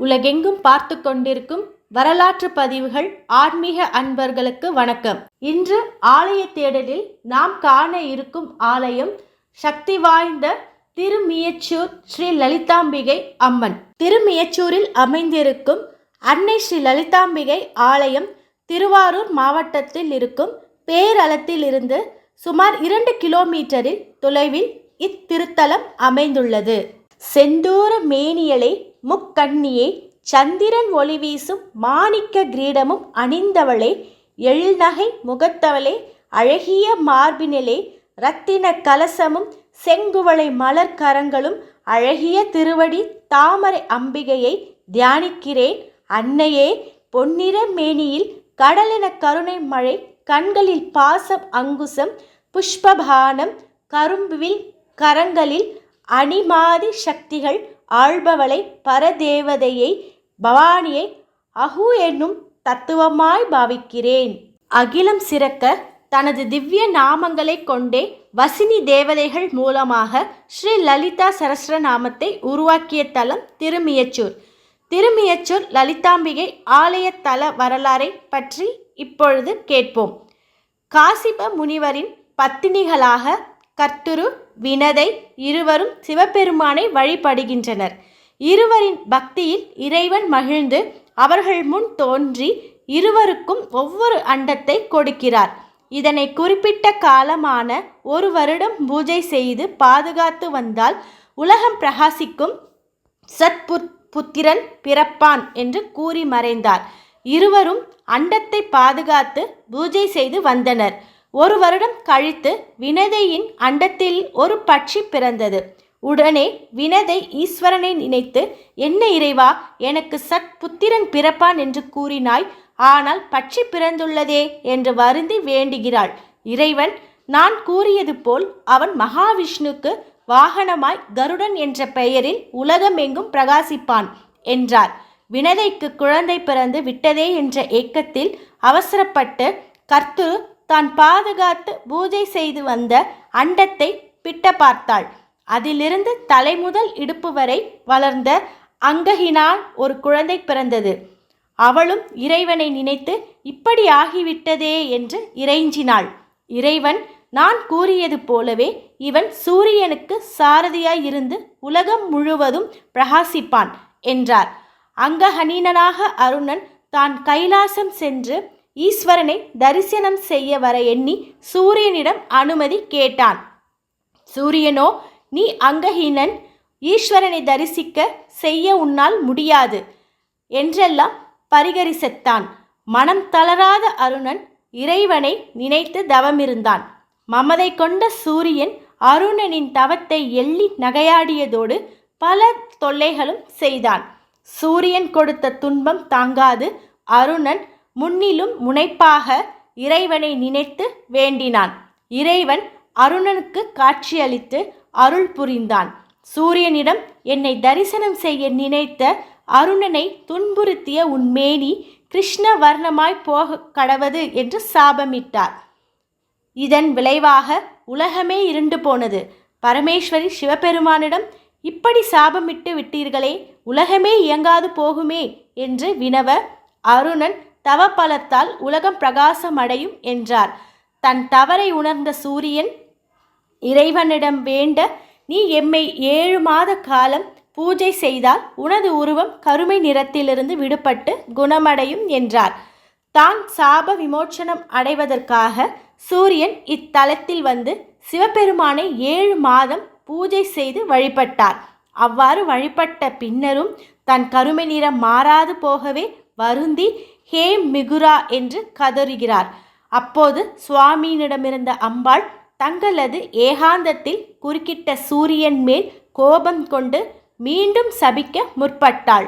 உலகெங்கும் பார்த்து கொண்டிருக்கும் வரலாற்று பதிவுகள் ஆன்மீக அன்பர்களுக்கு வணக்கம். இன்று ஆலய தேடலில் நாம் காண இருக்கும் ஆலயம் சக்தி வாய்ந்த திருமியச்சூர் ஸ்ரீ லலிதாம்பிகை அம்மன். திருமியச்சூரில் அமைந்திருக்கும் அன்னை ஸ்ரீ லலிதாம்பிகை ஆலயம் திருவாரூர் மாவட்டத்தில் இருக்கும் பேரளத்தில் இருந்து சுமார் இரண்டு கிலோமீட்டரில் தொலைவில் இத்திருத்தலம் அமைந்துள்ளது. செந்தூர மேனியலை முக்கண்ணியே சந்திரன் ஒளி வீசும் மாணிக்க கிரீடமும் அணிந்தவளே எழில்நகை முகத்தவளே அழகிய மார்பினிலே இரத்தின கலசமும் செங்குவளை மலர் கரங்களும் அழகிய திருவடி தாமரை அம்பிகையை தியானிக்கிறேன். அன்னையே பொன்னிற மேனியில் கடலென கருணை மழை கண்களில் பாசம் அங்குசம் புஷ்பபானம் கரும்புவில் கரங்களில் அணிமாதி சக்திகள் ஆள்பவளை பரதேவதையை பவானியை அஹு என்னும் தத்துவமாய் பாவிக்கிறேன். அகிலம் சிறக்க தனது திவ்ய நாமங்களை கொண்டே வசினி தேவதைகள் மூலமாக ஸ்ரீ லலிதா சரஸ்ரநாமத்தை உருவாக்கிய தலம் திருமியச்சூர். திருமியச்சூர் லலிதாம்பிகை ஆலய தல வரலாறை பற்றி இப்பொழுது கேட்போம். காசிப முனிவரின் பத்தினிகளாக கர்த்துரு வினதை இருவரும் சிவபெருமானை வழிபடுகின்றனர். இருவரின் பக்தியில் இறைவன் மகிழ்ந்து அவர்கள் முன் தோன்றி இருவருக்கும் ஒவ்வொரு அண்டத்தை கொடுக்கிறார். இதனை குறிப்பிட்ட காலமான ஒரு வருடம் பூஜை செய்து பாதுகாத்து வந்தால் உலகம் பிரகாசிக்கும் சத்புத் புத்திரன் பிறப்பான் என்று கூறி மறைந்தார். இருவரும் அண்டத்தை பாதுகாத்து பூஜை செய்து வந்தனர். ஒரு வருடம் கழித்து வினதையின் அண்டத்தில் ஒரு பட்சி பிறந்தது. உடனே வினதை ஈஸ்வரனை நினைத்து என்ன இறைவா எனக்கு சத் புத்திரன் பிறப்பான் என்று கூறினாய் ஆனால் பட்சி பிறந்துள்ளதே என்று வருந்தி வேண்டுகிறாள். இறைவன் நான் கூறியது போல் அவன் மகாவிஷ்ணுக்கு வாகனமாய் கருடன் என்ற பெயரில் உலகமெங்கும் பிரகாசிப்பான் என்றார். வினதைக்கு குழந்தை பிறந்து விட்டதே என்ற ஏக்கத்தில் அவசரப்பட்டு கர்த்து தான் பாதுகாத்து பூஜை செய்து வந்த அண்டத்தை பிட்ட பார்த்தாள் அதிலிருந்து தலை முதல் இடுப்பு வரை வளர்ந்த அங்ககினால் ஒரு குழந்தை பிறந்தது. அவளும் இறைவனை நினைத்து இப்படி ஆகிவிட்டதே என்று இறைஞ்சினாள். இறைவன் நான் கூறியது போலவே இவன் சூரியனுக்கு சாரதியாய் இருந்து உலகம் முழுவதும் பிரகாசிப்பான் என்றார். அங்கஹனீனனாக அருணன் தான் கைலாசம் சென்று ஈஸ்வரனை தரிசனம் செய்ய வர எண்ணி சூரியனிடம் அனுமதி கேட்டான். சூரியனோ நீ அங்கஹீனன் ஈஸ்வரனை தரிசிக்க செய்ய உன்னால் முடியாது என்றெல்லாம் பரிகரிசத்தான். மனம் தளராத அருணன் இறைவனை நினைத்து தவமிருந்தான். மமதை கொண்ட சூரியன் அருணனின் தவத்தை எள்ளி நகையாடியதோடு பல தொல்லைகளும் செய்தான். சூரியன் கொடுத்த துன்பம் தாங்காது. அருணன் முன்னிலும் முனைப்பாக இறைவனை நினைத்து வேண்டினான். இறைவன் அருணனுக்கு காட்சியளித்து அருள் புரிந்தான். சூரியனிடம் என்னை தரிசனம் செய்ய நினைத்த அருணனை துன்புறுத்திய உன் மேனி கிருஷ்ண வர்ணமாய் போக கடவது என்று சாபமிட்டார். இதன் விளைவாக உலகமே இருண்டு போனது. பரமேஸ்வரி சிவபெருமானிடம் இப்படி சாபமிட்டு விட்டீர்களே உலகமே இயங்காது போகுமே என்று வினவ அருணன் தவபலத்தால் உலகம் பிரகாசமடையும் என்றார். தன் தவறை உணர்ந்த சூரியன் இறைவனிடம் வேண்ட நீ எம்மை ஏழு மாத காலம் பூஜை செய்தால் உனது உருவம் கருமை நிறத்திலிருந்து விடுபட்டு குணமடையும் என்றார். தான் சாப விமோச்சனம் அடைவதற்காக சூரியன் இத்தலத்தில் வந்து சிவபெருமானை ஏழு மாதம் பூஜை செய்து வழிபட்டார். அவ்வாறு வழிபட்ட பின்னரும் தன் கருமை நிறம் மாறாது போகவே வருந்தி ஹே மிகுரா என்று கதறுகிறார். அப்போது சுவாமியினிடமிருந்த அம்பாள் தங்களது ஏகாந்தத்தில் குறுக்கிட்ட சூரியன் மேல் கோபம் கொண்டு மீண்டும் சபிக்க முற்பட்டாள்.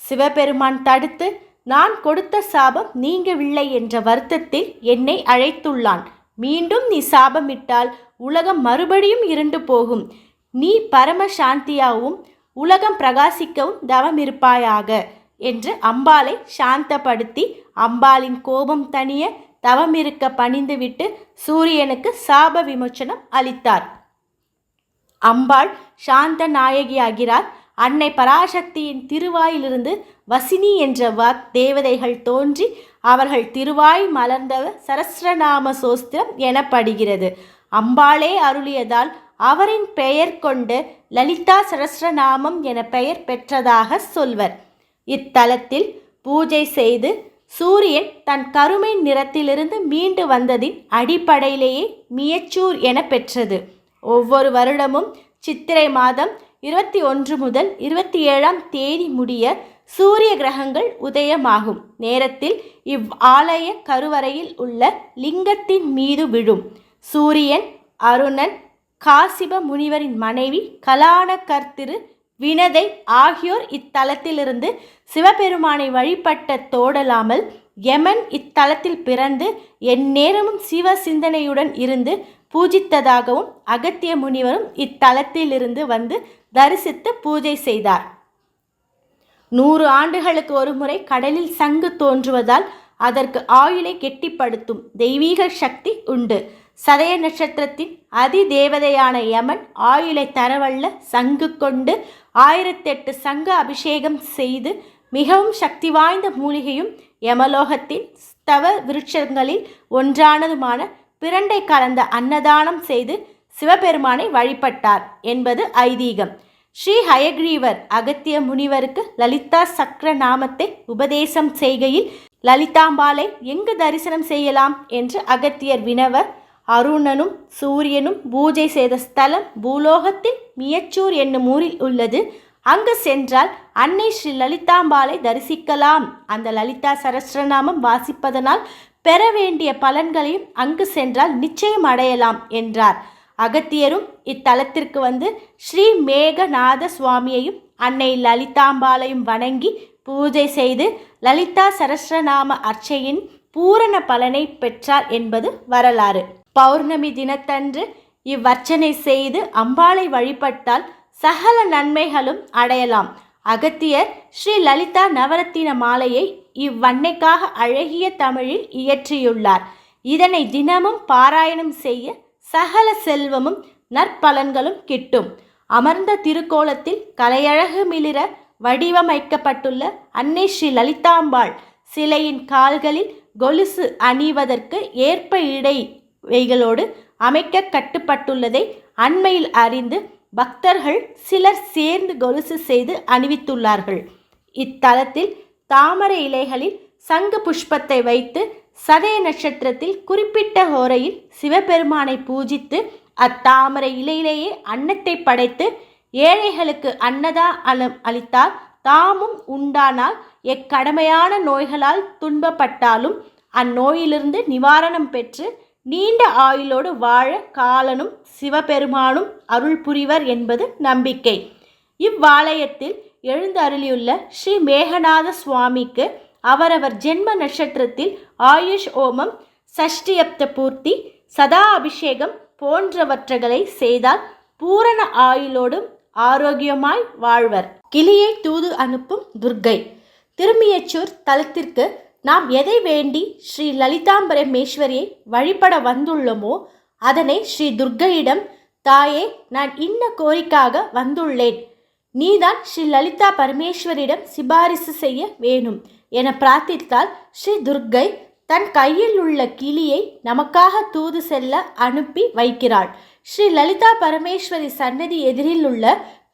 சிவபெருமான் தடுத்து நான் கொடுத்த சாபம் நீங்கவில்லை என்ற வருத்தத்தில் என்னை அழைத்துள்ளான். மீண்டும் நீ சாபமிட்டால் உலகம் மறுபடியும் இருண்டு போகும். நீ பரம சாந்தியாகவும் உலகம் பிரகாசிக்கவும் தவமிருப்பாயாக. என்று அம்பாளை சாந்தப்படுத்தி அம்பாளின் கோபம் தனிய தவமிருக்க பணிந்துவிட்டு சூரியனுக்கு சாப விமோச்சனம் அளித்தார். அம்பாள் சாந்த நாயகியாகிறார். அன்னை பராசக்தியின் திருவாயிலிருந்து வசினி என்ற வாக் தேவதைகள் தோன்றி அவர்கள் திருவாய் மலர்ந்த சரஸ்ரநாம சோஸ்திரம் எனப்படுகிறது. அம்பாளே அருளியதால் அவரின் பெயர் கொண்டு லலிதா சரஸ்ரநாமம் என பெயர் பெற்றதாக சொல்வர். இத்தலத்தில் பூஜை செய்து சூரியன் தன் கருமை நிறத்திலிருந்து மீண்டு வந்ததின் அடிப்படையிலேயே மியச்சூர் என பெற்றது. ஒவ்வொரு வருடமும் சித்திரை மாதம் இருபத்தி ஒன்று முதல் இருபத்தி ஏழாம் தேதி முடிய சூரிய கிரகங்கள் உதயமாகும். நேரத்தில் இவ் ஆலய கருவறையில் உள்ள லிங்கத்தின் மீது விழும். சூரியன் அருணன் காசிப முனிவரின் மனைவி கலான கர்த்திரு வினதை ஆகியோர் இத்தலத்திலிருந்து சிவபெருமானை வழிபட்ட தோடலாமல் யமன் இத்தலத்தில் பிறந்து எந்நேரமும் சிவ சிந்தனையுடன் இருந்து பூஜித்ததாகவும் அகத்திய முனிவரும் இத்தலத்திலிருந்து வந்து தரிசித்து பூஜை செய்தார். நூறு ஆண்டுகளுக்கு ஒருமுறை கடலில் சங்கு தோன்றுவதால் அதற்கு ஆயுளை கெட்டிப்படுத்தும் தெய்வீக சக்தி உண்டு. சதய நட்சத்திரத்தின் அதி தேவதையான யமன் ஆயுளை தரவல்ல சங்கு கொண்டு ஆயிரத்தெட்டு சங்கு அபிஷேகம் செய்து மிகவும் சக்தி வாய்ந்த மூலிகையும் யமலோகத்தின் ஸ்தவ விருட்சங்களில் ஒன்றானதுமான பிரண்டை கலந்த அன்னதானம் செய்து சிவபெருமானை வழிபட்டார் என்பது ஐதீகம். ஸ்ரீ ஹயக்ரீவர் அகத்திய முனிவருக்கு லலிதா சக்கர நாமத்தை உபதேசம் செய்கையில் லலிதாம்பாலை எங்கு தரிசனம் செய்யலாம்? என்று அகத்தியர் வினவர் அருணனும் சூரியனும் பூஜை செய்த ஸ்தலம் பூலோகத்தில் மியச்சூர் என்னும் ஊரில் உள்ளது. அங்கு சென்றால் அன்னை ஸ்ரீ லலிதாம்பாளை தரிசிக்கலாம். அந்த லலிதா சரஸ்ரநாமம் வாசிப்பதனால் பெற வேண்டிய பலன்களையும் அங்கு சென்றால் நிச்சயம் அடையலாம் என்றார். அகத்தியரும் இத்தலத்திற்கு வந்து ஸ்ரீ மேகநாத சுவாமியையும் அன்னை லலிதாம்பாளையும் வணங்கி பூஜை செய்து லலிதா சரஸ்ரநாம அர்ச்சையின் பூரண பலனை பெற்றார் என்பது வரலாறு. பௌர்ணமி தினத்தன்று இவ்வர்ச்சனை செய்து அம்பாளை வழிபட்டால் சகல நன்மைகளும் அடையலாம். அகத்தியர் ஸ்ரீ லலிதா நவரத்தின மாலையை இவ்வன்னைக்காக அழகிய தமிழில் இயற்றியுள்ளார். இதனை தினமும் பாராயணம் செய்ய சகல செல்வமும் நற்பலன்களும் கிட்டும். அமர்ந்த திருக்கோலத்தில் கலையழகு மிளிர வடிவமைக்கப்பட்டுள்ள அன்னை ஸ்ரீ லலிதாம்பாள் சிலையின் கால்களில் கொலுசு அணிவதற்கு ஏற்ப இடை வைகளோடு அமைக்க கட்டுப்பட்டுள்ளதை அண்மையில் அறிந்து பக்தர்கள் சிலர் சேர்ந்து கொலுசு செய்து அணிவித்துள்ளார்கள். இத்தலத்தில் தாமரை இலைகளில் சங்கு புஷ்பத்தை வைத்து சதய நட்சத்திரத்தில் குறிப்பிட்ட ஹோரையில் சிவபெருமானை பூஜித்து அத்தாமரை இலையிலேயே அன்னத்தை படைத்து ஏழைகளுக்கு அன்னதா அலம் அளித்தால் தாமும் உண்டானால் எக்கடமையான நோய்களால் துன்பப்பட்டாலும் அந்நோயிலிருந்து நிவாரணம் பெற்று நீண்ட ஆயுளோடு வாழ காலனும் சிவபெருமானும் அருள் புரிவர் என்பது நம்பிக்கை. இவ்வாலயத்தில் எழுந்தருளியுள்ள ஸ்ரீ மேகநாத சுவாமிக்கு அவரவர் ஜென்ம நட்சத்திரத்தில் ஆயுஷ் ஓமம் சஷ்டியப்த பூர்த்தி சதா அபிஷேகம் போன்றவற்றைகளை செய்தால் பூரண ஆயுளோடும் ஆரோக்கியமாய் வாழ்வர். கிளியை தூது அனுப்பும் துர்க்கை. திருமியச்சூர் தலத்திற்கு நாம் எதை வேண்டி ஸ்ரீ லலிதாம்பரமேஸ்வரியை வழிபட வந்துள்ளோமோ அதனை ஸ்ரீ துர்க்கையிடம் தாயே நான் இன்ன கோரிக்காக வந்துள்ளேன். நீதான் ஸ்ரீ லலிதா பரமேஸ்வரிடம் சிபாரிசு செய்ய வேணும் என பிரார்த்தித்தால் ஸ்ரீ துர்க்கை தன் கையில் உள்ள கிளியை நமக்காக தூது செல்ல அனுப்பி வைக்கிறாள். ஸ்ரீ லலிதா பரமேஸ்வரி சன்னதி எதிரில் உள்ள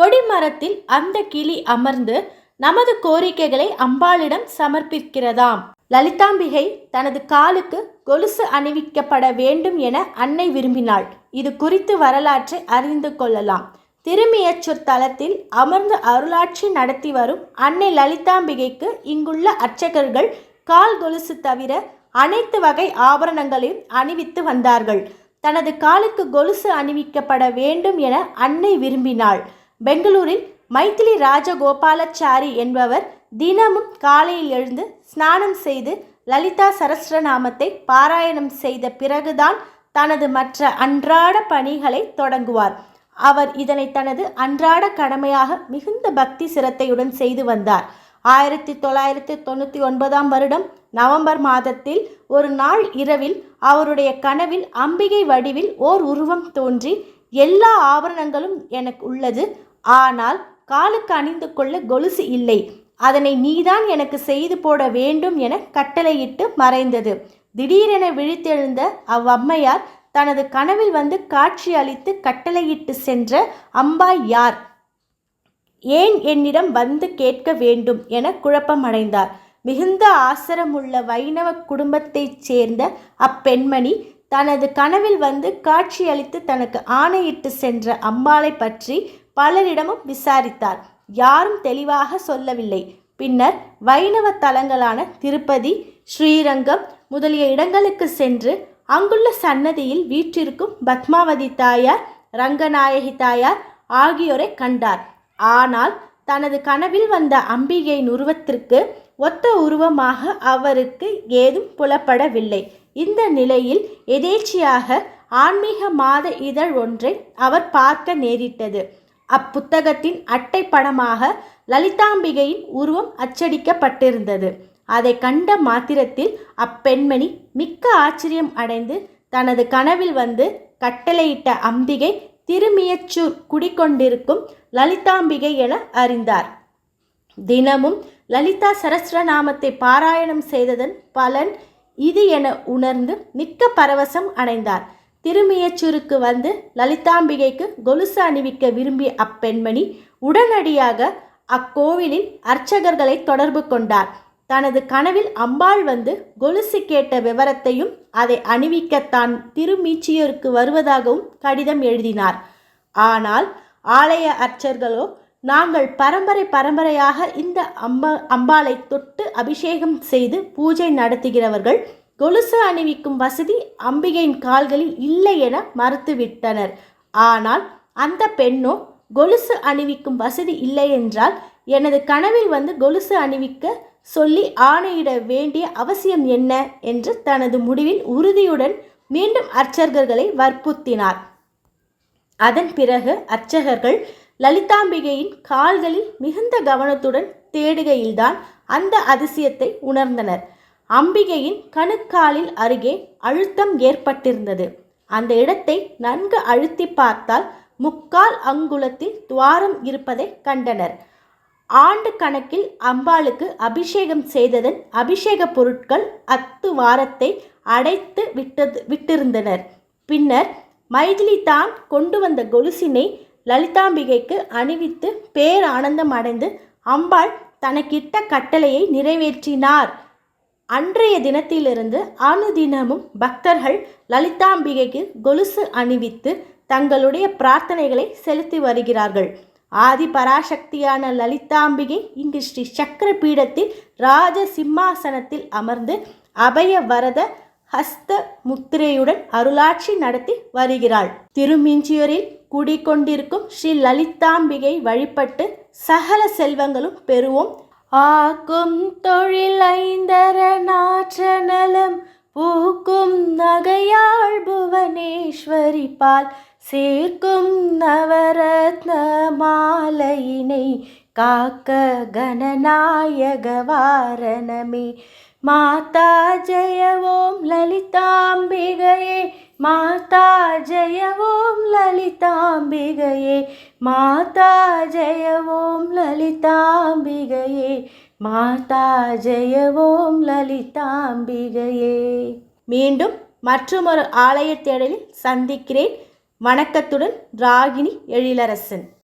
கொடிமரத்தில் அந்த கிளி அமர்ந்து நமது கோரிக்கைகளை அம்பாளிடம் சமர்ப்பிக்கிறதாம். லலிதாம்பிகை தனது காலுக்கு கொலுசு அணிவிக்கப்பட வேண்டும் என அன்னை விரும்பினாள். இது குறித்து வரலாற்றை அறிந்து கொள்ளலாம். திருமியச்சூர் தலத்தில் அமர்ந்து அருளாட்சி நடத்தி வரும் அன்னை லலிதாம்பிகைக்கு இங்குள்ள அர்ச்சகர்கள் கால் கொலுசு தவிர அனைத்து வகை ஆபரணங்களையும் அணிவித்து வந்தார்கள். தனது காலுக்கு கொலுசு அணிவிக்கப்பட வேண்டும் என அன்னை விரும்பினாள். பெங்களூரில் மைத்திலி ராஜகோபாலாச்சாரி என்பவர் தினமும் காலையில் எழுந்து ஸ்நானம் செய்து லலிதா சரஸ்ரநாமத்தை பாராயணம் செய்த பிறகுதான் தனது மற்ற அன்றாட பணிகளை தொடங்குவார். அவர் இதனை தனது அன்றாட கடமையாக மிகுந்த பக்தி சிரத்தையுடன் செய்து வந்தார். ஆயிரத்தி தொள்ளாயிரத்தி தொண்ணூற்றி ஒன்பதாம் வருடம் நவம்பர் மாதத்தில் ஒரு நாள் இரவில் அவருடைய கனவில் அம்பிகை வடிவில் ஓர் உருவம் தோன்றி எல்லா ஆபரணங்களும் எனக்கு உள்ளது. ஆனால் காலுக்கு அணிந்து கொள்ள கொலுசு இல்லை. அதனை நீதான் எனக்கு செய்து போட வேண்டும் என கட்டளையிட்டு மறைந்தது. திடீரென விழித்தெழுந்த அவ்வம்மையார் தனது கனவில் வந்து காட்சி அளித்து கட்டளையிட்டு சென்ற அம்பாய் யார்? ஏன் என்னிடம் வந்து கேட்க வேண்டும்? என குழப்பமடைந்தார். மிகுந்த ஆசரமுள்ள வைணவ குடும்பத்தைச் சேர்ந்த அப்பெண்மணி தனது கனவில் வந்து காட்சியளித்து தனக்கு ஆணையிட்டு சென்ற அம்பாளை பற்றி பலரிடமும் விசாரித்தார். யாரும் தெளிவாக சொல்லவில்லை. பின்னர் வைணவ தலங்களான திருப்பதி ஸ்ரீரங்கம் முதலிய இடங்களுக்கு சென்று அங்குள்ள சன்னதியில் வீற்றிருக்கும் பத்மாவதி தாயார் ரங்கநாயகி தாயார் ஆகியோரை கண்டார். ஆனால் தனது கனவில் வந்த அம்பிகையின் உருவத்திற்கு ஒத்த உருவமாக அவருக்கு ஏதும் புலப்படவில்லை. இந்த நிலையில் எதேச்சியாக ஆன்மீக மாத இதழ் ஒன்றை அவர் பார்க்க நேரிட்டது. அப்புத்தகத்தின் அட்டை படமாக லலிதாம்பிகையின் உருவம் அச்சடிக்கப்பட்டிருந்தது. அதை கண்ட மாத்திரத்தில் அப்பெண்மணி மிக்க ஆச்சரியம் அடைந்து தனது கனவில் வந்து கட்டளையிட்ட அம்பிகை திருமியச்சூர் குடிக்கொண்டிருக்கும் லலிதாம்பிகை என அறிந்தார். தினமும் லலிதா சரஸ்ரநாமத்தை பாராயணம் செய்ததன் பலன் இது என உணர்ந்து மிக்க பரவசம் அடைந்தார். திருமியச்சூருக்கு வந்து லலிதாம்பிகைக்கு கொலுசு அணிவிக்க விரும்பிய அப்பெண்மணி உடனடியாக அக்கோவிலின் அர்ச்சகர்களை தொடர்பு கொண்டார். தனது கனவில் அம்பாள் வந்து கொலுசு கேட்ட விவரத்தையும் அதை அணிவிக்க தான் திருமீச்சியூருக்கு வருவதாகவும் கடிதம் எழுதினார். ஆனால் ஆலய அர்ச்சர்களோ நாங்கள் பரம்பரை பரம்பரையாக இந்த அம்ப அம்பாளை தொட்டு அபிஷேகம் செய்து பூஜை நடத்துகிறவர்கள் கொலுசு அணிவிக்கும் வசதி அம்பிகையின் கால்களில் இல்லை என மறுத்துவிட்டனர். ஆனால் அந்த பெண்ணோ கொலுசு அணிவிக்கும் வசதி இல்லை என்றால் எனது கனவில் வந்து கொலுசு அணிவிக்க சொல்லி ஆணையிட வேண்டிய அவசியம் என்ன? என்று தனது முடிவில் உறுதியுடன் மீண்டும் அர்ச்சகர்களை வற்புறுத்தினார். அதன் பிறகு அர்ச்சகர்கள் லலிதாம்பிகையின் கால்களில் மிகுந்த கவனத்துடன் தேடுகையில்தான் அந்த அதிசயத்தை உணர்ந்தனர். அம்பிகையின் கணுக்காலில் அருகே அழுத்தம் ஏற்பட்டிருந்தது. அந்த இடத்தை நன்கு அழுத்தி பார்த்தால் முக்கால் அங்குலத்தில் துவாரம் இருப்பதை கண்டனர். ஆண்டு கணக்கில் அம்பாளுக்கு அபிஷேகம் செய்ததன் அபிஷேக பொருட்கள் அத்து வாரத்தை அடைத்து விட்டது விட்டிருந்தனர். பின்னர் மைதிலி தான் கொண்டு வந்த கொலுசினை லலிதாம்பிகைக்கு அணிவித்து பேரானந்தம் அடைந்து அம்பாள் தனக்கிட்ட கட்டளையை நிறைவேற்றினார். அன்றைய தினத்திலிருந்து அனுதினமும் பக்தர்கள் லலிதாம்பிகைக்கு கொலுசு அணிவித்து தங்களுடைய பிரார்த்தனைகளை செலுத்தி வருகிறார்கள். ஆதி பராசக்தியான லலிதாம்பிகை இங்கு ஸ்ரீ சக்கர பீடத்தில் ராஜ சிம்மாசனத்தில் அமர்ந்து அபய வரத ஹஸ்த முத்திரையுடன் அருளாட்சி நடத்தி வருகிறாள். திருமிஞ்சியூரில் குடிக்கொண்டிருக்கும் ஸ்ரீ லலிதாம்பிகை வழிபட்டு சகல செல்வங்களும் பெறுவோம். ஆக்கும் தொழில் ஐந்தர நாற்ற பூக்கும் நகையாள் புவனேஸ்வரி பால் சேர்க்கும் நவரத்ன மாலையினை காக்க கணநாயக வாரணமே. மாதா ஜெய ஓம் லலிதாம்பிகையே மாதா ஜெய ஓம் லலிதாம்பிகையே மாதா ஜெய ஓம் லலிதாம்பிகையே மாதா ஜெய ஓம் லலிதாம்பிகையே. மீண்டும் மற்றொரு ஆலய தேடலில் சந்திக்கிறேன். வணக்கத்துடன் ராகினி எழிலரசன்.